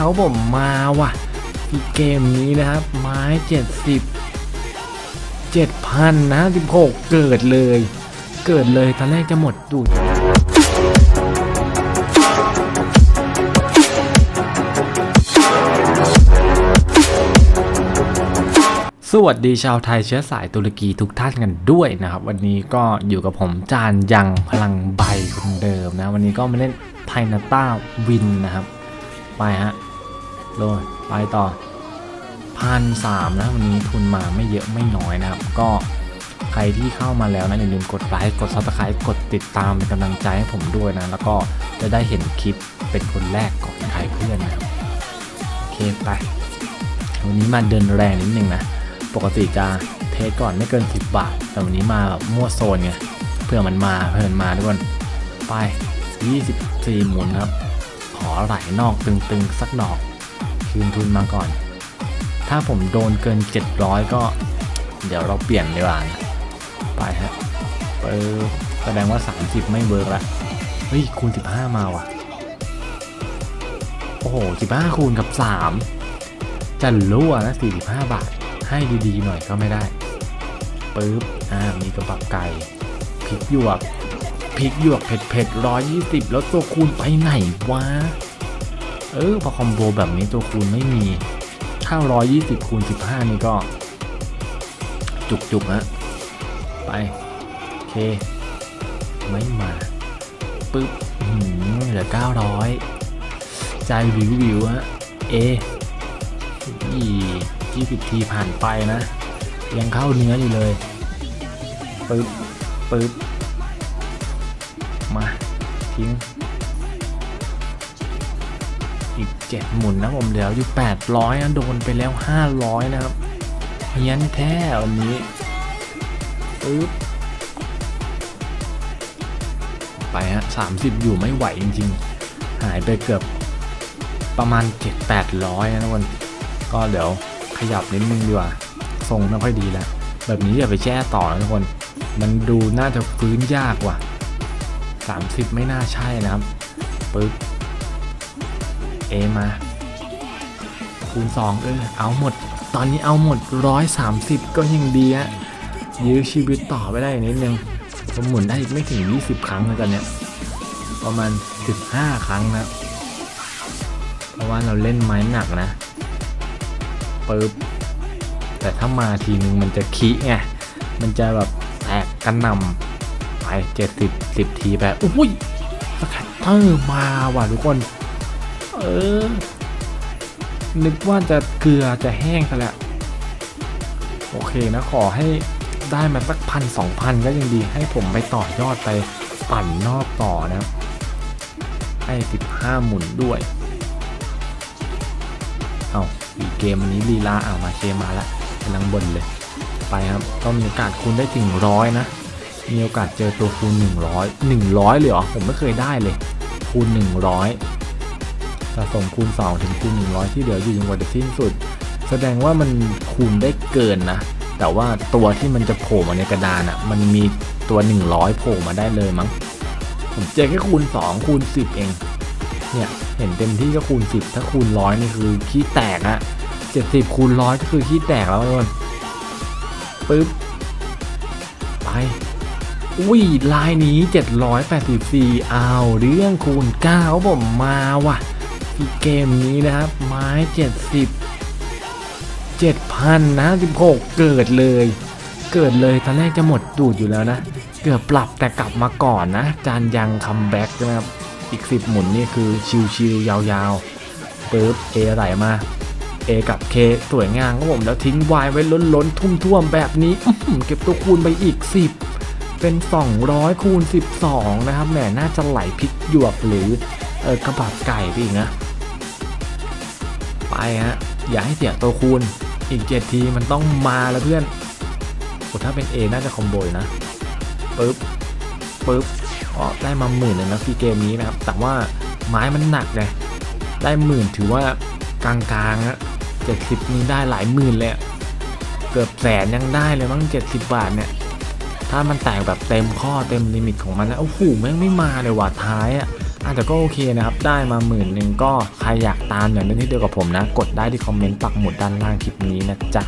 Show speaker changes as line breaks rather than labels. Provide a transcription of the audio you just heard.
ครับผมมาว่ะที่เกมนี้นะครับ ไม้เจ็ดสิบเจ็ดพันนะสิบหกเกิดเลย เกิดเลยตอนแรกจะหมดดูดสวัสดีชาวไทยเชื้อสายตุรกีทุกท่านกันด้วยนะครับ วันนี้ก็อยู่กับผมจานยังพลังใบคนเดิมนะ วันนี้ก็มาเล่นไทนาต้าวินนะครับ ไปฮะ โดยไปต่อพันสามนะวันนี้ทุนมาไม่เยอะไม่น้อยนะครับ ก็ใครที่เข้ามาแล้วนะอย่าลืมกดไลค์กดซับสไครต์กดติดตามเป็นกำลังใจให้ผมด้วยนะ แล้วก็จะได้เห็นคลิปเป็นคนแรกก่อนใครเพื่อนนะครับโอเคไป วันนี้มาเดินแรงนิดนึงนะ ปกติจะเทสก่อนไม่เกิน 10 บาท แต่วันนี้มาแบบมั่วโซนไงเพื่อมันมาเพื่อมันมาทุกคนไป 24 หมุนครับ ขอไหลนอกตึงๆ สักดอก คืนทุนมาก่อน ถ้าผมโดนเกิน 700 ก็ เดี๋ยวเราเปลี่ยนดีกว่านะไปฮะเปิดแสดงว่า 30 ไม่เวิร์กละเฮ้ย คูณ 15 มาว่ะ โอ้โห 15 คูณกับ 3 จะรั่วนะ 45 บาท ให้ดีๆ หน่อยก็ไม่ได้ปึ๊บ อ่า มีกระปับไก่พริกหยวกพริกหยวกเผ็ดเผ็ดร้อยยี่สิบแล้วตัวคูณไปไหนวะ เออพอคอมโบแบบนี้ตัวคูณไม่มีถ้าร้อยยี่สิบคูณสิบห้านี่ก็ จุกๆฮะไป โอเค ไม่มาปึ๊บหือเหลือเก้าร้อยใจวิววิวฮะเออียี่สิบทีผ่านไปนะ ยังเข้าเนื้ออยู่เลยปึ๊บปึ๊บมาทิ้ง อีกเจ็ดหมุนนะผมเหลืออยู่แปดร้อยนะโดนไปแล้วห้าร้อยนะครับเฮียนแท้วันนี้ปึ๊บไปฮะสามสิบอยู่ไม่ไหวจริงๆ หายไปเกือบประมาณเจ็ดแปดร้อยนะทุกคนก็เดี๋ยวขยับนิดนึงดีกว่าทรงไม่ค่อยดีแล้ว แบบนี้อย่าไปแช่ต่อนะทุกคน มันดูน่าจะฟื้นยากว่ะ 30 ไม่น่าใช่นะครับปึ๊บ เอมา คูณ2เออเอาหมด ตอนนี้เอาหมด 130 ก็ยังดีฮะยื้อชีวิตต่อไปได้อีกนิดนึงผมหมุนได้อีกไม่ถึง 20 ครั้งเลยตอนเนี้ยประมาณ 15 ครั้งนะเพราะว่าเราเล่นไม้หนักนะปึ๊บแต่ถ้ามาทีนึงมันจะขี้ไงมันจะแบบแตกกันนำไปเจ็ดสิบสิบทีแบบอุ้ยสแคตเตอร์มาว่ะทุกคน เออ นึกว่าจะเกลือจะแห้งซะแล้ว โอเคนะขอให้ได้มาสักพันสองพันก็ยังดีให้ผมไปต่อยอดไปปั่นนอกต่อนะให้สิบห้าหมุนด้วย เอาอีกเกมอันนี้ลีลาเอามาเคมาละกำลังบนเลย ไปครับก็มีโอกาสคูณได้ถึงร้อยนะ มีโอกาสเจอตัวคูณ100 100 เลยเหรอ ผมไม่เคยได้เลย คูณ100สะสมคูณ2ถึงคูณ100 ที่เหลืออยู่จนกว่าจะสิ้นสุด แสดงว่ามันคูณได้เกินนะ แต่ว่าตัวที่มันจะโผล่มาในกระดานอะ่ะมันมีตัว 100 โผล่มาได้เลยมั้ง ผมเจอแค่คูณ 2 คูณ 10 เอง เนี่ยเห็นเต็มที่ก็คูณ 10 ถ้าคูณร้อยนี่คือขี้แตกอะ70 คูณร้อยก็คือขี้แตกแล้วทุกคนปึ๊บไปอุ้ยลายนี้ 784อ้าวเรื่องคูณ9ผมมาว่ะ เกมนี้นะครับ ไม้70 7,000นะ16เกิดเลย เกิดเลยตอนแรกจะหมดดูดอยู่แล้วนะ เกือบปรับแต่กลับมาก่อนนะ จานยังคัมแบ็กนะครับ อีก10หมุนนี่คือชิวๆยาวๆปึ๊บเอไหลมาเอกับเคสวยงามครับผมแล้วทิ้งวายไว้ล้นๆ ทุ่มๆ แบบนี้เก็บตัวคูณไปอีก 10 เป็น 200คูณ12 นะครับแหมน่าจะไหลพริกหยวกหรือเออกระบับไก่ไปอีกนะ ฮะอย่าให้เสียตัวคูณอีก7ทีมันต้องมาแล้วเพื่อนโอ้ถ้าเป็น A น่าจะคอมโบยนะปึ๊บปึ๊บอ๋อได้มาหมื่นเลยนะที่เกมนี้นะครับ แต่ว่าไม้มันหนักเลยได้หมื่นถือว่ากลางๆอะเจ็ดสิบนี้ได้หลายหมื่นเลยเกือบแสนยังได้เลยมั้งเจ็ดสิบบาทเนี่ยถ้ามันแตกแบบเต็มข้อเต็มลิมิตของมันนะโอ้โหแม่งไม่มาเลยว่ะท้ายอะ อาจจะก็โอเคนะครับ ได้มาหมื่นหนึ่งก็ใครอยากตามอย่างเล่นที่เดียวกับผมนะ กดได้ที่คอมเมนต์ปักหมุดด้านล่างคลิปนี้นะจ๊ะ